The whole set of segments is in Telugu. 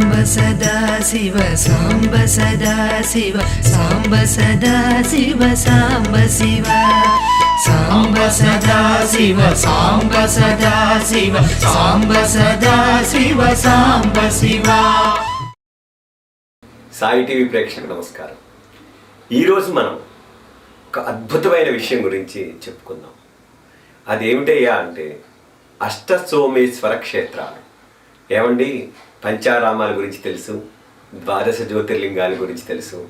సాంబ సదా శివ సాంబ సదా శివ సాంబ సదా శివ సాంబ శివ. సాంబ సదా శివ సాంబ సదా శివ సాంబ సదా శివ సాంబ శివ. సాయి టీవీ ప్రేక్షకు నమస్కారం. ఈరోజు మనం ఒక అద్భుతమైన విషయం గురించి చెప్పుకుందాం. అదేమిటయ్యా అంటే అష్టసోమేశ్వర క్షేత్రాలు. ఏమండి? పంచారామాల గురించి తెలుసు ద్వాదశ జ్యోతిర్లింగాల గురించి తెలుసు.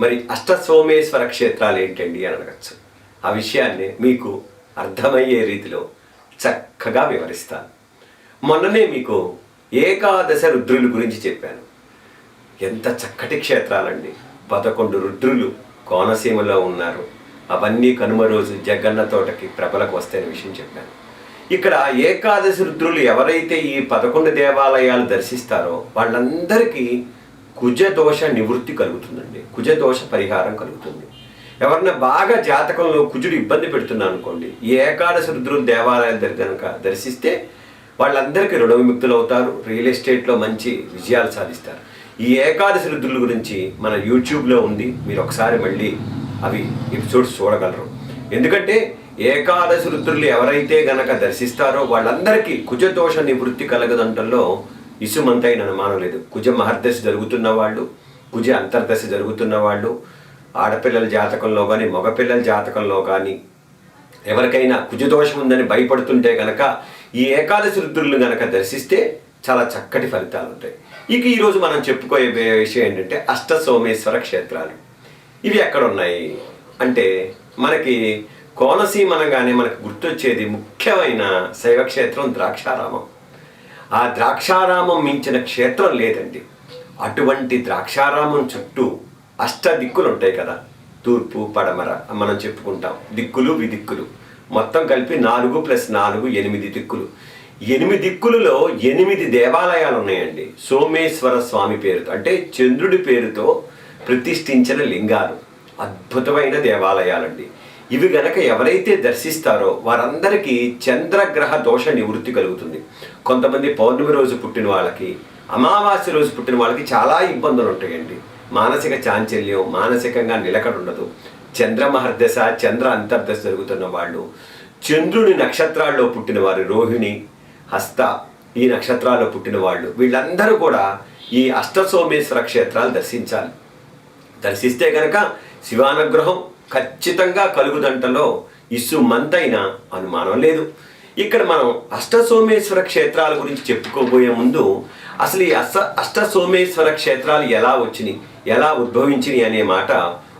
మరి అష్ట సోమేశ్వర క్షేత్రాలు ఏంటండి అని అడగచ్చు. ఆ విషయాన్ని మీకు అర్థమయ్యే రీతిలో చక్కగా వివరిస్తాను. మొన్ననే మీకు ఏకాదశ రుద్రుల గురించి చెప్పాను. ఎంత చక్కటి క్షేత్రాలండి. పదకొండు రుద్రులు కోనసీమలో ఉన్నారు. అవన్నీ కనుమ రోజు జగన్న తోటకి ప్రభలకు వస్తాయని విషయం చెప్పాను. ఇక్కడ ఏకాదశి రుద్రులు ఎవరైతే ఈ పదకొండు దేవాలయాలు దర్శిస్తారో వాళ్ళందరికీ కుజదోష నివృత్తి కలుగుతుందండి. కుజదోష పరిహారం కలుగుతుంది. ఎవరన్నా బాగా జాతకంలో కుజుడు ఇబ్బంది పెడుతున్నా అనుకోండి ఈ ఏకాదశి రుద్రులు దేవాలయాలు దగ్గర కనుక దర్శిస్తే వాళ్ళందరికీ రుణ విముక్తులు అవుతారు రియల్ ఎస్టేట్లో మంచి విజయాలు సాధిస్తారు. ఈ ఏకాదశి రుద్రుల గురించి మన యూట్యూబ్లో ఉంది మీరు ఒకసారి మళ్ళీ అవి ఎపిసోడ్స్ చూడగలరు. ఎందుకంటే ఏకాదశి రుద్రులు ఎవరైతే గనక దర్శిస్తారో వాళ్ళందరికీ కుజదోష నివృత్తి కలగదంటల్లో ఇసుమంతైన అనుమానం లేదు. కుజ మహర్దశ జరుగుతున్న వాళ్ళు కుజ అంతర్దశ జరుగుతున్న వాళ్ళు ఆడపిల్లల జాతకంలో కానీ మగపిల్లల జాతకంలో కానీ ఎవరికైనా కుజదోషం ఉందని భయపడుతుంటే గనక ఈ ఏకాదశి రుద్రులను గనక దర్శిస్తే చాలా చక్కటి ఫలితాలు ఉంటాయి. ఇక ఈరోజు మనం చెప్పుకోయే విషయం ఏంటంటే అష్ట సోమేశ్వర క్షేత్రాలు. ఇవి ఎక్కడ ఉన్నాయి? అంటే మనకి కోనసీమ అనగానే మనకు గుర్తొచ్చేది ముఖ్యమైన శైవక్షేత్రం ద్రాక్షారామం. ఆ ద్రాక్షారామం మించిన క్షేత్రం లేదండి. అటువంటి ద్రాక్షారామం చుట్టూ అష్ట దిక్కులు ఉంటాయి కదా. తూర్పు పడమర మనం చెప్పుకుంటాం. దిక్కులు విదిక్కులు. మొత్తం కలిపి నాలుగు ప్లస్ నాలుగు ఎనిమిది దిక్కులు. ఎనిమిది దిక్కులలో ఎనిమిది దేవాలయాలు ఉన్నాయండి సోమేశ్వర స్వామి పేరుతో అంటే చంద్రుడి పేరుతో ప్రతిష్ఠించిన లింగాలు. అద్భుతమైన దేవాలయాలండి. ఇవి గనక ఎవరైతే దర్శిస్తారో వారందరికీ చంద్రగ్రహ దోష నివృత్తి కలుగుతుంది. కొంతమంది పౌర్ణమి రోజు పుట్టిన వాళ్ళకి అమావాస్య రోజు పుట్టిన వాళ్ళకి చాలా ఇబ్బందులు ఉంటాయండి. మానసిక చాంచల్యం మానసికంగా నిలకడ ఉండదు. చంద్రమహర్దశ చంద్ర అంతర్దశ జరుగుతున్న వాళ్ళు చంద్రుని నక్షత్రాల్లో పుట్టిన వారు రోహిణి హస్త ఈ నక్షత్రాల్లో పుట్టిన వాళ్ళు వీళ్ళందరూ కూడా ఈ అష్టసోమేశ్వర క్షేత్రాలు దర్శించాలి. దర్శిస్తే గనక శివానుగ్రహం ఖచ్చితంగా కలుగుదంటలో ఇసు మంతైన అనుమానం లేదు. ఇక్కడ మనం అష్టసోమేశ్వర క్షేత్రాల గురించి చెప్పుకోబోయే ముందు అసలు ఈ అష్ట అష్టసోమేశ్వర క్షేత్రాలు ఎలా వచ్చినాయి ఎలా ఉద్భవించినాయి అనే మాట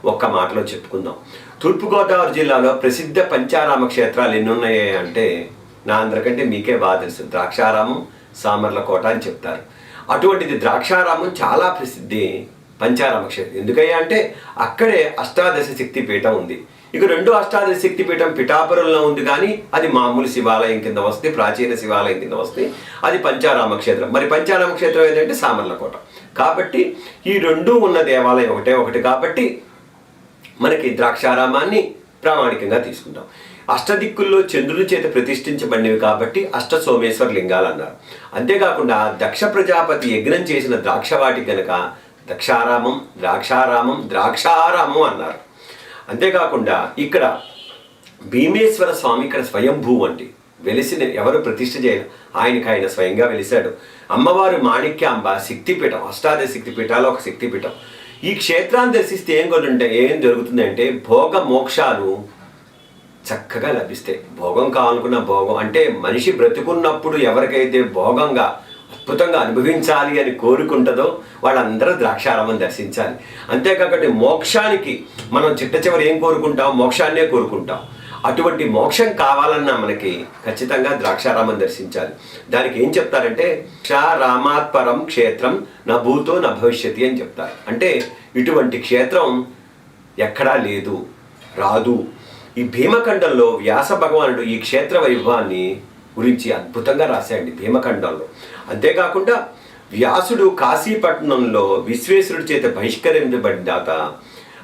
ఒక్క మాటలో చెప్పుకుందాం. తూర్పుగోదావరి జిల్లాలో ప్రసిద్ధ పంచారామ క్షేత్రాలు ఎన్ని ఉన్నాయి అంటే నా అందరికంటే మీకే బాగా తెలుసు. ద్రాక్షారామం సామర్లకోట అని చెప్తారు. అటువంటిది ద్రాక్షారామం చాలా ప్రసిద్ధి పంచారామ క్షేత్రం ఎందుకయ్యా అంటే అక్కడే అష్టాదశ శక్తి పీఠం ఉంది. ఇక రెండో అష్టాదశ శక్తి పీఠం పిఠాపురంలో ఉంది కానీ అది మామూలు శివాలయం కింద వస్తే ప్రాచీన శివాలయం కింద వస్తే అది పంచారామ క్షేత్రం మరి పంచారామ క్షేత్రం ఏంటంటే సామర్లకోట. కాబట్టి ఈ రెండు ఉన్న దేవాలయం ఒకటే ఒకటి కాబట్టి మనకి ద్రాక్షారామాన్ని ప్రామాణికంగా తీసుకుంటాం. అష్టదిక్కుల్లో చంద్రుని చేత ప్రతిష్ఠించబడినవి కాబట్టి అష్ట సోమేశ్వర లింగాలు అన్నారు. అంతేకాకుండా దక్ష ప్రజాపతి యజ్ఞం చేసిన ద్రాక్షవాటి గనక దక్షారామం ద్రాక్షారామం ద్రాక్షారామం అన్నారు. అంతేకాకుండా ఇక్కడ భీమేశ్వర స్వామి ఇక్కడ స్వయంభూ అండి. వెలిసిన ఎవరు ప్రతిష్ఠ చేయరు ఆయనకి ఆయన స్వయంగా వెలిశాడు. అమ్మవారు మాణిక్యాంబ శక్తిపీఠం అష్టాదశ శక్తిపీఠాలు ఒక శక్తిపీఠం. ఈ క్షేత్రాన్ని దర్శిస్తే ఏం కొనుంటే ఏం జరుగుతుందంటే భోగ మోక్షాలు చక్కగా లభిస్తాయి. భోగం కావాలనుకున్న భోగం అంటే మనిషి బ్రతుకున్నప్పుడు ఎవరికైతే భోగంగా అద్భుతంగా అనుభవించాలి అని కోరుకుంటుందో వాళ్ళందరూ ద్రాక్షారామం దర్శించాలి. అంతేకాకుండా మోక్షానికి మనం చిట్ట చివరి ఏం కోరుకుంటాం? మోక్షాన్నే కోరుకుంటాం. అటువంటి మోక్షం కావాలన్నా మనకి ఖచ్చితంగా ద్రాక్షారామం దర్శించాలి. దానికి ఏం చెప్తారంటే క్షారామాత్పరం క్షేత్రం నా భూతో నా భవిష్యతి అని చెప్తారు. అంటే ఇటువంటి క్షేత్రం ఎక్కడా లేదు రాదు. ఈ భీమఖండంలో వ్యాస భగవానుడు ఈ క్షేత్ర వైభవాన్ని గురించి అద్భుతంగా రాశాడు భీమఖండంలో. అంతేకాకుండా వ్యాసుడు కాశీపట్నంలో విశ్వేశ్వరుడి చేత బహిష్కరించబడ్డాక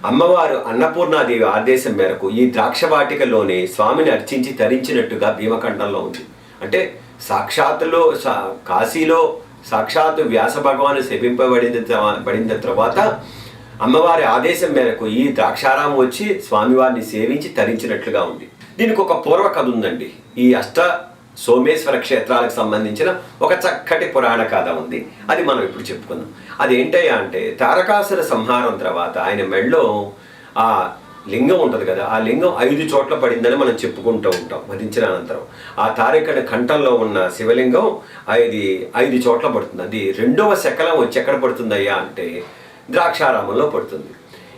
అమ్మవారు అన్నపూర్ణాదేవి ఆదేశం మేరకు ఈ ద్రాక్షవాటికలోనే స్వామిని అర్చించి తరించినట్టుగా భీమఖండంలో ఉంది. అంటే సాక్షాత్తులో సా- కాశీలో సాక్షాత్తు వ్యాస భగవాను శపింపబడిన పడిన తర్వాత అమ్మవారి ఆదేశం మేరకు ఈ ద్రాక్షారామం వచ్చి స్వామివారిని సేవించి తరించినట్లుగా ఉంది. దీనికి ఒక పూర్వ కథ ఉందండి. ఈ అష్ట సోమేశ్వర క్షేత్రాలకు సంబంధించిన ఒక చక్కటి పురాణ కథ ఉంది. అది మనం ఇప్పుడు చెప్పుకుందాం. అది ఏంటయ్యా అంటే తారకాసుర సంహారం తర్వాత ఆయన మెళ్ళో ఆ లింగం ఉంటుంది కదా ఆ లింగం ఐదు చోట్ల పడిందని మనం చెప్పుకుంటూ ఉంటాం వధించిన అనంతరం. ఆ తారకడ కంఠంలో ఉన్న శివలింగం ఐదు ఐదు చోట్ల పడుతుంది. అది రెండవ శకలం వచ్చి ఎక్కడ పడుతుందయ్యా అంటే ద్రాక్షారామంలో పడుతుంది.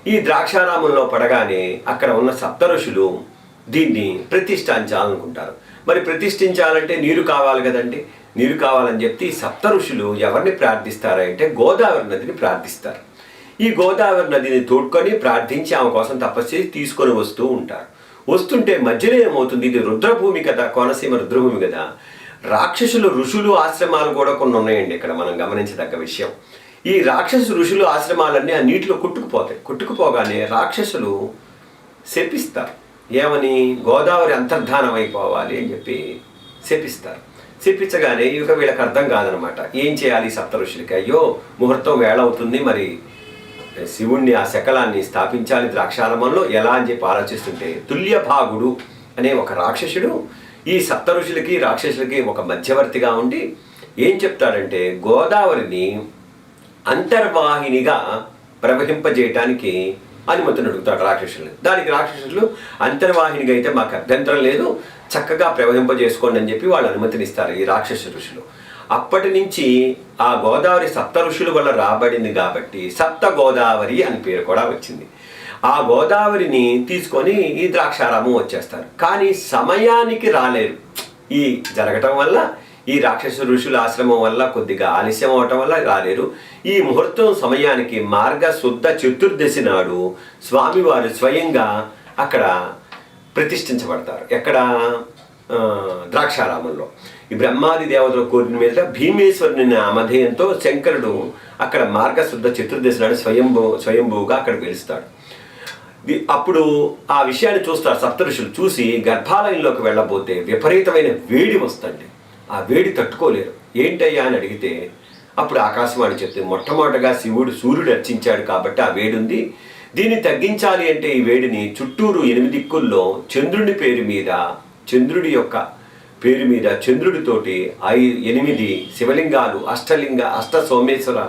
ఈ ద్రాక్షారామంలో పడగానే అక్కడ ఉన్న సప్త ఋషులు దీన్ని ప్రతిష్ఠించాలనుకుంటారు. మరి ప్రతిష్ఠించాలంటే నీరు కావాలి కదండి. నీరు కావాలని చెప్పి ఈ సప్త ఋషులు ఎవరిని ప్రార్థిస్తారంటే గోదావరి నదిని ప్రార్థిస్తారు. ఈ గోదావరి నదిని తోడుకొని ప్రార్థించి ఆమె కోసం తపస్సు చేసి తీసుకొని వస్తూ ఉంటారు. వస్తుంటే మధ్యలో ఏమవుతుంది? ఇది రుద్రభూమి కదా కోనసీమ రుద్రభూమి కదా. రాక్షసులు ఋషులు ఆశ్రమాలు కూడా కొన్ని ఉన్నాయండి ఇక్కడ మనం గమనించదగ్గ విషయం. ఈ రాక్షసు ఋషులు ఆశ్రమాలన్నీ ఆ నీటిలో కొట్టుకుపోతాయి. కొట్టుకుపోగానే రాక్షసులు శపిస్తారు. ఏమని గోదావరి అంతర్ధానం అయిపోవాలి అని చెప్పి శపిస్తారు. శపించగానే ఇక వీళ్ళకి అర్థం కాదనమాట. ఏం చేయాలి సప్త ఋషులకి అయ్యో ముహూర్తం వేళ అవుతుంది మరి. శివుణ్ణి ఆ శకలాన్ని స్థాపించాలి ద్రాక్షారామంలో? ఎలా అని చెప్పి ఆలోచిస్తుంటే తుల్యభాగుడు అనే ఒక రాక్షసుడు ఈ సప్త ఋషులకి రాక్షసులకి ఒక మధ్యవర్తిగా ఉండి ఏం చెప్తాడంటే గోదావరిని అంతర్వాహినిగా ప్రవహింపజేయటానికి అనుమతిని అడుగుతాడు రాక్షసుల్ని దానికి రాక్షసులు అంతర్వాహినిగా అయితే మాకు అభ్యంతరం లేదు. చక్కగా ప్రవహింపజేసుకోండి అని చెప్పి వాళ్ళు అనుమతినిస్తారు ఈ రాక్షస ఋషులు. అప్పటి నుంచి ఆ గోదావరి సప్త ఋషుల వల్ల రాబడింది కాబట్టి సప్త గోదావరి అని పేరు కూడా వచ్చింది. ఆ గోదావరిని తీసుకొని ఈ ద్రాక్షారామం వచ్చేస్తారు. కానీ సమయానికి రాలేరు. ఈ జరగటం వల్ల ఈ రాక్షస ఋషుల ఆశ్రమం వల్ల కొద్దిగా ఆలస్యం అవటం వల్ల రాలేరు. ఈ ముహూర్తం సమయానికి మార్గ శుద్ధ చతుర్దశి నాడు స్వామివారు స్వయంగా అక్కడ ప్రతిష్ఠించబడతారు. ఎక్కడ? ద్రాక్షారామంలో. ఈ బ్రహ్మాది దేవతల కోరిన మీద భీమేశ్వరుని ఆమధేయంతో శంకరుడు అక్కడ మార్గశుద్ధ చతుర్దశి నాడు స్వయంభూ స్వయంభూగా అక్కడ గెలుస్తాడు అప్పుడు ఆ విషయాన్ని చూస్తారు సప్తఋషులు చూసి గర్భాలయంలోకి వెళ్ళబోతే విపరీతమైన వేడి వస్తుంది ఆ వేడి తట్టుకోలేరు. ఏంటయ్యా అని అడిగితే అప్పుడు ఆకాశవాణి చెప్తే మొట్టమొదటగా శివుడు సూర్యుడు అర్చించాడు కాబట్టి ఆ వేడి ఉంది దీన్ని తగ్గించాలి అంటే ఈ వేడిని చుట్టూరు ఎనిమిది దిక్కుల్లో చంద్రుడి పేరు మీద చంద్రుడి యొక్క పేరు మీద చంద్రుడితోటి ఐ ఎనిమిది శివలింగాలు అష్టలింగ అష్ట సోమేశ్వర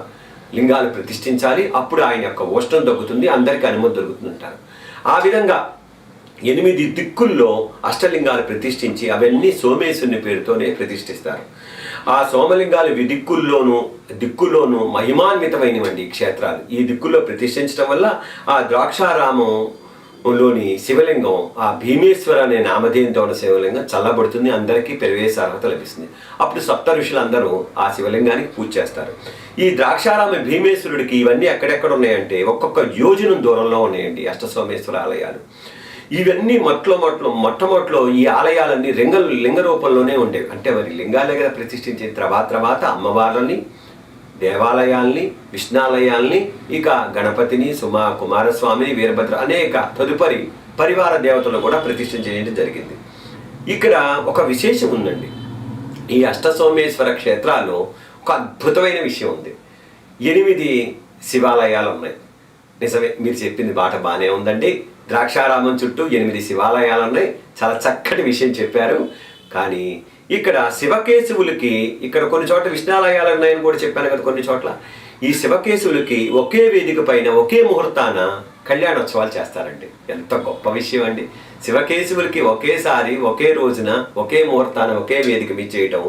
లింగాలు ప్రతిష్ఠించాలి. అప్పుడు ఆయన యొక్క ఓష్టం దొరుకుతుంది అందరికీ అనుమతి దొరుకుతుంటారు ఆ విధంగా ఎనిమిది దిక్కుల్లో అష్టలింగాలు ప్రతిష్ఠించి అవన్నీ సోమేశ్వరుని పేరుతోనే ప్రతిష్ఠిస్తారు. ఆ సోమలింగాలు వి దిక్కుల్లోనూ దిక్కుల్లోనూ మహిమాన్వితమైనవండి క్షేత్రాలు. ఈ దిక్కుల్లో ప్రతిష్ఠించడం వల్ల ఆ ద్రాక్షారామం లోని శివలింగం ఆ భీమేశ్వర అనే నామధేయంతో ఉన్న శివలింగం చల్లబడుతుంది అందరికీ ప్రవేశ అర్హత లభిస్తుంది. అప్పుడు సప్త ఋషులందరూ ఆ శివలింగానికి పూజ చేస్తారు. ఈ ద్రాక్షారామ భీమేశ్వరుడికి ఇవన్నీ ఎక్కడెక్కడ ఉన్నాయంటే ఒక్కొక్క యోజనం దూరంలో ఉన్నాయండి అష్టసోమేశ్వర ఆలయాలు. ఇవన్నీ మట్లో మట్లో మొట్టమొట్లో ఈ ఆలయాలన్నీ రింగలు లింగ రూపంలోనే ఉండేవి. అంటే మరి లింగాలే కదా ప్రతిష్ఠించిన తర్వాత తర్వాత అమ్మవార్లని దేవాలయాల్ని విష్ణాలయాల్ని ఇక గణపతిని సుమా కుమారస్వామిని వీరభద్ర అనేక తదుపరి పరివార దేవతలు కూడా ప్రతిష్ఠించడం జరిగింది. ఇక్కడ ఒక విశేషం ఉందండి. ఈ అష్టసోమేశ్వర క్షేత్రాల్లో ఒక అద్భుతమైన విషయం ఉంది. ఎనిమిది శివాలయాలు ఉన్నాయి. నిజమే మీరు చెప్పింది బాట బాగానే ఉందండి. ద్రాక్షారామం చుట్టూ ఎనిమిది శివాలయాలు ఉన్నాయి చాలా చక్కటి విషయం చెప్పారు. కానీ ఇక్కడ శివకేశవులకి ఇక్కడ కొన్ని చోట్ల విష్ణాలయాలు ఉన్నాయని కూడా చెప్పాను కదా కొన్ని చోట్ల. ఈ శివకేశవులకి ఒకే వేదిక పైన ఒకే ముహూర్తాన కళ్యాణోత్సవాలు చేస్తారండి. ఎంత గొప్ప విషయం అండి. శివకేశవులకి ఒకేసారి ఒకే రోజున ఒకే ముహూర్తాన ఒకే వేదిక మీద చేయటం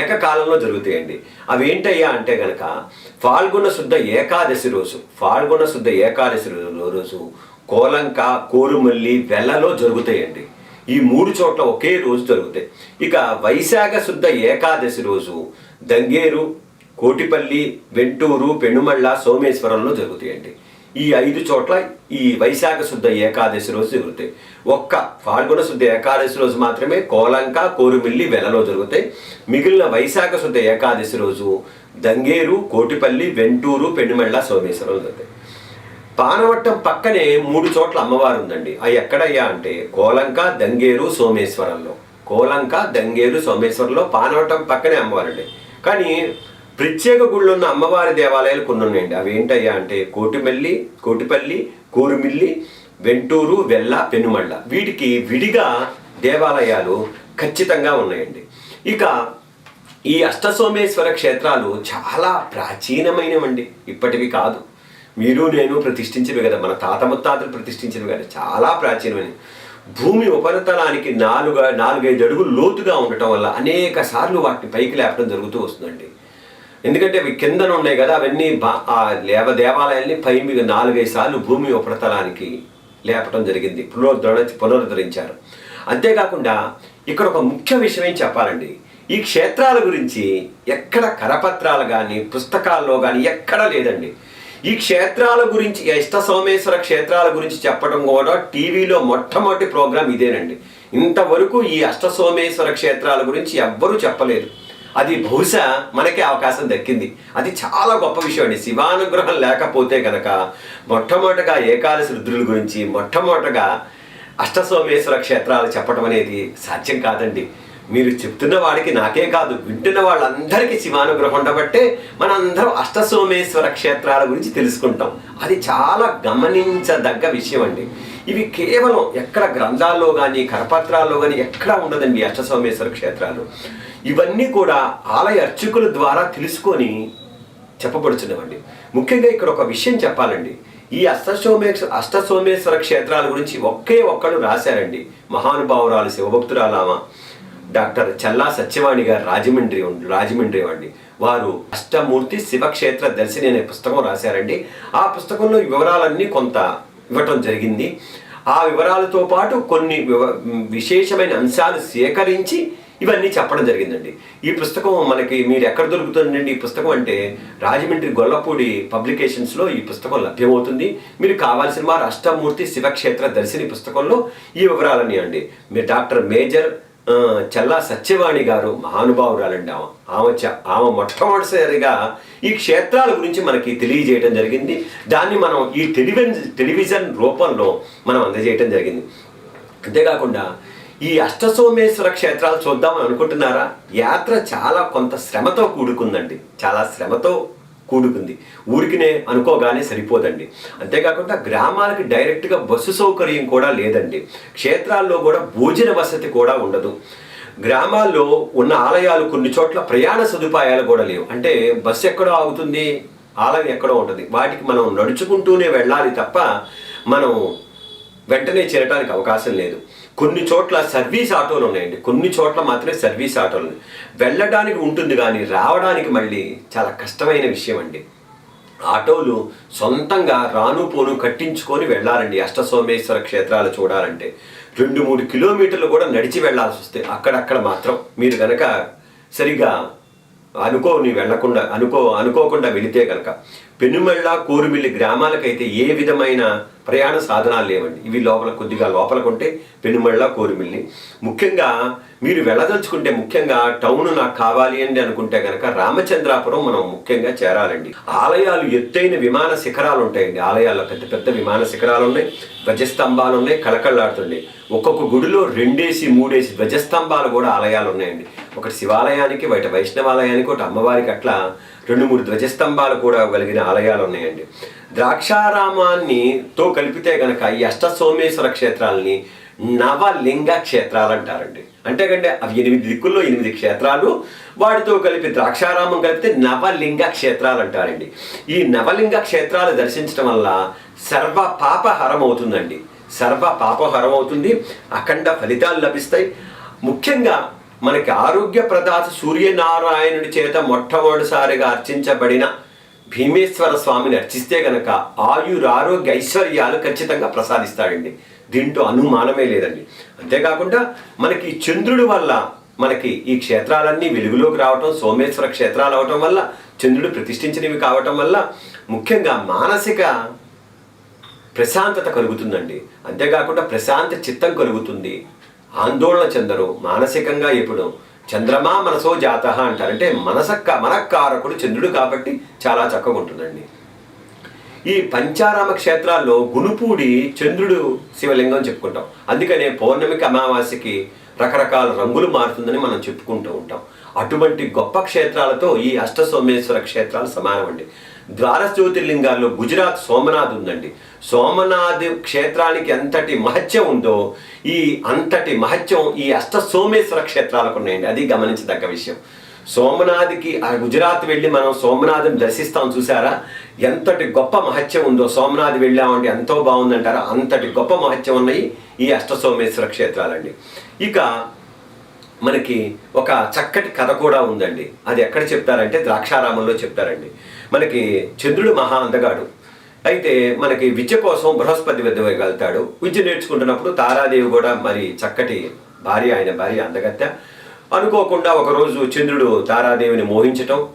ఏకకాలంలో జరుగుతాయండి. అవి ఏంటయ్యా అంటే గనక ఫాల్గుణ శుద్ధ ఏకాదశి రోజు ఫాల్గుణ శుద్ధ ఏకాదశి రోజు రోజు కోలంక కోరుమల్లి వెల్లలో జరుగుతాయండి. ఈ మూడు చోట్ల ఒకే రోజు జరుగుతాయి. ఇక వైశాఖ శుద్ధ ఏకాదశి రోజు దంగేరు కోటిపల్లి వెంటూరు పెనుమళ్ళ సోమేశ్వరంలో జరుగుతాయండి. ఈ ఐదు చోట్ల ఈ వైశాఖ శుద్ధ ఏకాదశి రోజు జరుగుతాయి. ఒక్క ఫాల్గుణ శుద్ధ ఏకాదశి రోజు మాత్రమే కోలంక కోరుమిల్లి వెలలో జరుగుతాయి. మిగిలిన వైశాఖ శుద్ధ ఏకాదశి రోజు దంగేరు కోటిపల్లి వెంటూరు పెనుమళ్ళ సోమేశ్వరం జరుగుతాయి. పానవట్టం పక్కనే మూడు చోట్ల అమ్మవారు ఉందండి అవి ఎక్కడయ్యా అంటే కోలంక దంగేరు సోమేశ్వరంలో. కోలంక దంగేరు సోమేశ్వరంలో పానవట్టం పక్కనే అమ్మవారండి. కానీ ప్రత్యేక గుళ్ళు ఉన్న అమ్మవారి దేవాలయాలు కొన్ని ఉన్నాయండి అవి ఏంటయ్యా అంటే కోటిమల్లి కోటిపల్లి కోరుమిల్లి వెంటూరు వెల్ల పెనుమళ్ళ. వీటికి విడిగా దేవాలయాలు ఖచ్చితంగా ఉన్నాయండి. ఇక ఈ అష్టసోమేశ్వర క్షేత్రాలు చాలా ప్రాచీనమైనవండి. ఇప్పటివి కాదు. మీరు నేను ప్రతిష్ఠించినవి కదా. మన తాత ముత్తాతలు ప్రతిష్ఠించినవి కదా. చాలా ప్రాచీనమైనవి. భూమి ఉపరితలానికి నాలుగు నాలుగైదు అడుగులు లోతుగా ఉండటం వల్ల అనేక సార్లు వాటిని పైకి లేపడం జరుగుతూ వస్తుందండి. ఎందుకంటే అవి కిందన ఉన్నాయి కదా. అవన్నీ బా- ఆ లేవ దేవాలయాల్ని పై మీద నాలుగైదు సార్లు భూమి ఉపరితలానికి లేపటం జరిగింది. పునరుద్ధరణ పునరుద్ధరించారు. అంతేకాకుండా ఇక్కడ ఒక ముఖ్య విషయం ఏం చెప్పాలండి? ఈ క్షేత్రాల గురించి ఎక్కడ కరపత్రాలు కానీ పుస్తకాల్లో కానీ ఎక్కడ లేదండి. ఈ క్షేత్రాల గురించి ఇష్ట అష్ట సోమేశ్వర క్షేత్రాల గురించి చెప్పడం కూడా టీవీలో మొట్టమొదటి ప్రోగ్రాం ఇదేనండి. ఇంతవరకు ఈ అష్ట సోమేశ్వర క్షేత్రాల గురించి ఎవ్వరూ చెప్పలేదు. అది బహుశా మనకే అవకాశం దక్కింది. అది చాలా గొప్ప విషయం అండి. శివానుగ్రహం లేకపోతే గనక మొట్టమొదటగా ఏకాదశి రుద్రుల గురించి మొట్టమొదటగా అష్టసోమేశ్వర క్షేత్రాలు చెప్పడం అనేది సాధ్యం కాదండి. మీరు చెప్తున్న వాడికి నాకే కాదు వింటున్న వాళ్ళందరికీ శివానుగ్రహం ఉండబట్టే మనందరం అష్టసోమేశ్వర క్షేత్రాల గురించి తెలుసుకుంటాం. అది చాలా గమనించదగ్గ విషయం అండి. ఇవి కేవలం ఎక్కడ గ్రంథాల్లో కానీ కరపత్రాల్లో కానీ ఎక్కడా ఉండదండి అష్టసోమేశ్వర క్షేత్రాలు. ఇవన్నీ కూడా ఆలయ అర్చకుల ద్వారా తెలుసుకొని చెప్పబడుచున్నవండి. ముఖ్యంగా ఇక్కడ ఒక విషయం చెప్పాలండి. ఈ అష్టసోమేశ్వర అష్టసోమేశ్వర క్షేత్రాల గురించి ఒకే ఒక్కడు రాశారండి. మహానుభావురాలు శివభక్తురాలామా డాక్టర్ చల్లా సత్యవాణి గారు రాజమండ్రి రాజమండ్రి వండి వారు అష్టమూర్తి శివక్షేత్ర దర్శిని అనే పుస్తకం రాశారండి. ఆ పుస్తకంలో ఈ వివరాలన్నీ కొంత ఇవ్వటం జరిగింది. ఆ వివరాలతో పాటు కొన్ని వివ- విశేషమైన అంశాలు సేకరించి ఇవన్నీ చెప్పడం జరిగిందండి. ఈ పుస్తకం మనకి మీరు ఎక్కడ దొరుకుతుందండి? ఈ పుస్తకం అంటే రాజమండ్రి గొల్లపూడి పబ్లికేషన్స్లో ఈ పుస్తకం లభ్యమవుతుంది. మీరు కావాల్సిన వారు అష్టమూర్తి శివక్షేత్ర దర్శిని పుస్తకంలో ఈ వివరాలన్నీ అండి. మీరు డాక్టర్ మేజర్ చల్లా సత్యవాణి గారు మహానుభావురాలండి ఆమె. ఆమె చ- ఆమె మొట్టమొదటిసారిగా ఈ క్షేత్రాల గురించి మనకి తెలియజేయడం జరిగింది. దాన్ని మనం ఈ టెలివిజన్ టెలివిజన్ రూపంలో మనం అందజేయటం జరిగింది. అంతేకాకుండా ఈ అష్టసోమేశ్వర క్షేత్రాలు చూద్దామని అనుకుంటున్నారా? యాత్ర చాలా కొంత శ్రమతో కూడుకుందండి. చాలా శ్రమతో కూడుకుంది. ఊరికినే అనుకోగానే సరిపోదండి. అంతేకాకుండా గ్రామాలకి డైరెక్ట్గా బస్సు సౌకర్యం కూడా లేదండి. క్షేత్రాల్లో కూడా భోజన వసతి కూడా ఉండదు. గ్రామాల్లో ఉన్న ఆలయాలు కొన్ని చోట్ల ప్రయాణ సదుపాయాలు కూడా లేవు. అంటే బస్సు ఎక్కడో ఆగుతుంది ఆలయం ఎక్కడో ఉంటుంది. వాటికి మనం నడుచుకుంటూనే వెళ్ళాలి తప్ప మనం వెంటనే చేరడానికి అవకాశం లేదు. కొన్ని చోట్ల సర్వీస్ ఆటోలు ఉన్నాయండి. కొన్ని చోట్ల మాత్రమే సర్వీస్ ఆటోలు ఉన్నాయి. వెళ్ళడానికి ఉంటుంది కానీ రావడానికి మళ్ళీ చాలా కష్టమైన విషయం అండి. ఆటోలు సొంతంగా రాను పోను కట్టించుకొని వెళ్ళాలండి. అష్టసోమేశ్వర క్షేత్రాలు చూడాలంటే రెండు మూడు కిలోమీటర్లు కూడా నడిచి వెళ్ళాల్సి వస్తే అక్కడక్కడ మాత్రం మీరు కనుక సరిగా అనుకోని వెళ్ళకుండా అనుకో అనుకోకుండా వెళితే కనుక పెనుమళ్ళ కోరుమిల్లి గ్రామాలకైతే ఏ విధమైన ప్రయాణ సాధనాలు లేవండి. ఇవి లోపల కొద్దిగా లోపలకు ఉంటే పెనుమళ్ళ కోరుమిల్లి. ముఖ్యంగా మీరు వెళ్ళదలుచుకుంటే ముఖ్యంగా టౌన్ నాకు కావాలి అండి అనుకుంటే కనుక రామచంద్రాపురం మనం ముఖ్యంగా చేరాలండి. ఆలయాలు ఎత్తైన విమాన శిఖరాలు ఉంటాయండి. ఆలయాల్లో పెద్ద పెద్ద విమాన శిఖరాలు ఉన్నాయి ధ్వజస్తంభాలు ఉన్నాయి కళకళలాడుతుండే ఒక్కొక్క గుడిలో రెండేసి మూడేసి ధ్వజస్తంభాలు కూడా ఆలయాలు ఉన్నాయండి ఒకటి శివాలయానికి బయట వైష్ణవాలయానికి ఒకటి అమ్మవారికి అట్లా రెండు మూడు ధ్వజస్తంభాలు కూడా కలిగిన ఆలయాలు ఉన్నాయండి. ద్రాక్షారామాన్ని తో కలిపితే గనక ఈ అష్ట సోమేశ్వర క్షేత్రాలని నవలింగ క్షేత్రాలు అంటారండి అంటే కంటే అవి ఎనిమిది దిక్కుల్లో ఎనిమిది క్షేత్రాలు వాటితో కలిపి ద్రాక్షారామం కలిపితే నవలింగ క్షేత్రాలు అంటారండి ఈ నవలింగ క్షేత్రాలు దర్శించడం వల్ల సర్వ పాపహరం అవుతుందండి. సర్వ పాపహరం అవుతుంది అఖండ ఫలితాలు లభిస్తాయి. ముఖ్యంగా మనకి ఆరోగ్య ప్రదాత సూర్యనారాయణుడి చేత మొట్టమొదటిసారిగా అర్చించబడిన భీమేశ్వర స్వామిని అర్చిస్తే గనక ఆయురారోగ్య ఐశ్వర్యాలు ఖచ్చితంగా ప్రసాదిస్తాడండి. దీంట్లో అనుమానమే లేదండి. అంతేకాకుండా మనకి చంద్రుడి వల్ల మనకి ఈ క్షేత్రాలన్నీ వెలుగులోకి రావటం సోమేశ్వర క్షేత్రాలు అవటం వల్ల చంద్రుడు ప్రతిష్ఠించినవి కావటం వల్ల ముఖ్యంగా మానసిక ప్రశాంతత కలుగుతుందండి. అంతేకాకుండా ప్రశాంత చిత్తం కలుగుతుంది. ఆందోళన చెందరు మానసికంగా ఇప్పుడు చంద్రమా మనసో జాత అంటారు. అంటే మనసక్క మనక్కారకుడు చంద్రుడు కాబట్టి చాలా చక్కగా ఉంటుందండి. ఈ పంచారామ క్షేత్రాల్లో గునుపూడి చంద్రుడు శివలింగం చెప్పుకుంటాం. అందుకనే పౌర్ణమికి అమావాస్యకి రకరకాల రంగులు మారుతుందని మనం చెప్పుకుంటూ ఉంటాం. అటువంటి గొప్ప క్షేత్రాలతో ఈ అష్ట సోమేశ్వర క్షేత్రాలు సమానం అండి జ్యోతిర్లింగాల్లో గుజరాత్ సోమనాథ్ ఉందండి. సోమనాథ్ క్షేత్రానికి ఎంతటి మహత్యం ఉందో ఈ అంతటి మహత్యం ఈ అష్ట సోమేశ్వర క్షేత్రాలకు ఉన్నాయండి. అది గమనించదగ్గ విషయం. సోమనాథ్కి ఆ గుజరాత్ వెళ్ళి మనం సోమనాథం దర్శిస్తాం చూసారా ఎంతటి గొప్ప మహత్యం ఉందో సోమనాథ్ వెళ్ళామంటే ఎంతో బాగుందంటారా? అంతటి గొప్ప మహత్యం ఉన్నాయి ఈ అష్ట సోమేశ్వర క్షేత్రాలండి. ఇక మనకి ఒక చక్కటి కథ కూడా ఉందండి. అది ఎక్కడ చెప్తారంటే ద్రాక్షారామంలో చెప్తారండి. మనకి చంద్రుడు మహా అందగాడు అయితే మనకి విద్య కోసం బృహస్పతి వద్ద వెళ్తాడు. విద్య నేర్చుకుంటున్నప్పుడు తారాదేవి కూడా మరి చక్కటి భార్య ఆయన భార్య అందగత్య అనుకోకుండా ఒకరోజు చంద్రుడు తారాదేవిని మోహించటం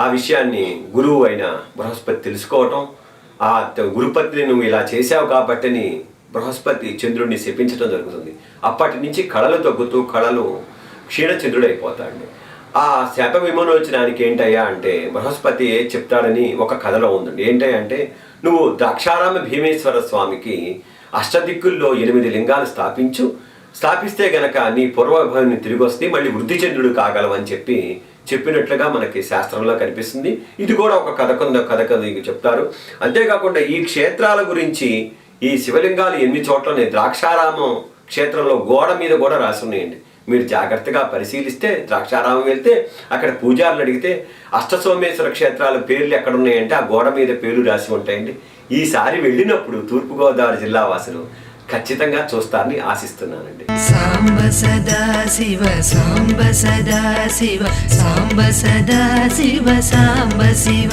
ఆ విషయాన్ని గురువు అయిన బృహస్పతి తెలుసుకోవటం ఆ గురుపతిని నువ్వు ఇలా చేశావు కాబట్టని బృహస్పతి చంద్రుడిని శపించడం జరుగుతుంది. అప్పటి నుంచి కళలు తగ్గుతూ కళలు క్షీణచంద్రుడు అయిపోతాడు ఆ శాప విమోచనానికి ఏంటయ్యా అంటే బృహస్పతి చెప్తాడని ఒక కథలో ఉందండి. ఏంటంటే అంటే నువ్వు ద్రాక్షారామ భీమేశ్వర స్వామికి అష్టదిక్కుల్లో ఎనిమిది లింగాలు స్థాపించు. స్థాపిస్తే గనక నీ పూర్వభావిని తిరిగి వస్తే మళ్ళీ వృద్ధి చంద్రుడు కాగలవని చెప్పి చెప్పినట్లుగా మనకి శాస్త్రంలో కనిపిస్తుంది. ఇది కూడా ఒక కథ కొంద కథ కథ చెప్తారు. అంతేకాకుండా ఈ క్షేత్రాల గురించి ఈ శివలింగాలు ఎన్ని చోట్ల ద్రాక్షారామం క్షేత్రంలో గోడ మీద కూడా రాసి ఉన్నాయండి. మీరు జాగ్రత్తగా పరిశీలిస్తే ద్రాక్షారామం వెళ్తే అక్కడ పూజారులు అడిగితే అష్టసోమేశ్వర క్షేత్రాల పేర్లు ఎక్కడ ఉన్నాయంటే ఆ గోడ మీద పేర్లు రాసి ఉంటాయండి. ఈసారి వెళ్ళినప్పుడు తూర్పుగోదావరి జిల్లా వాసులు ఖచ్చితంగా చూస్తారని ఆశిస్తున్నానండి. సాంబ సదా శివ సాంబ సదా శివ సాంబ సదా శివ సాంబ శివ.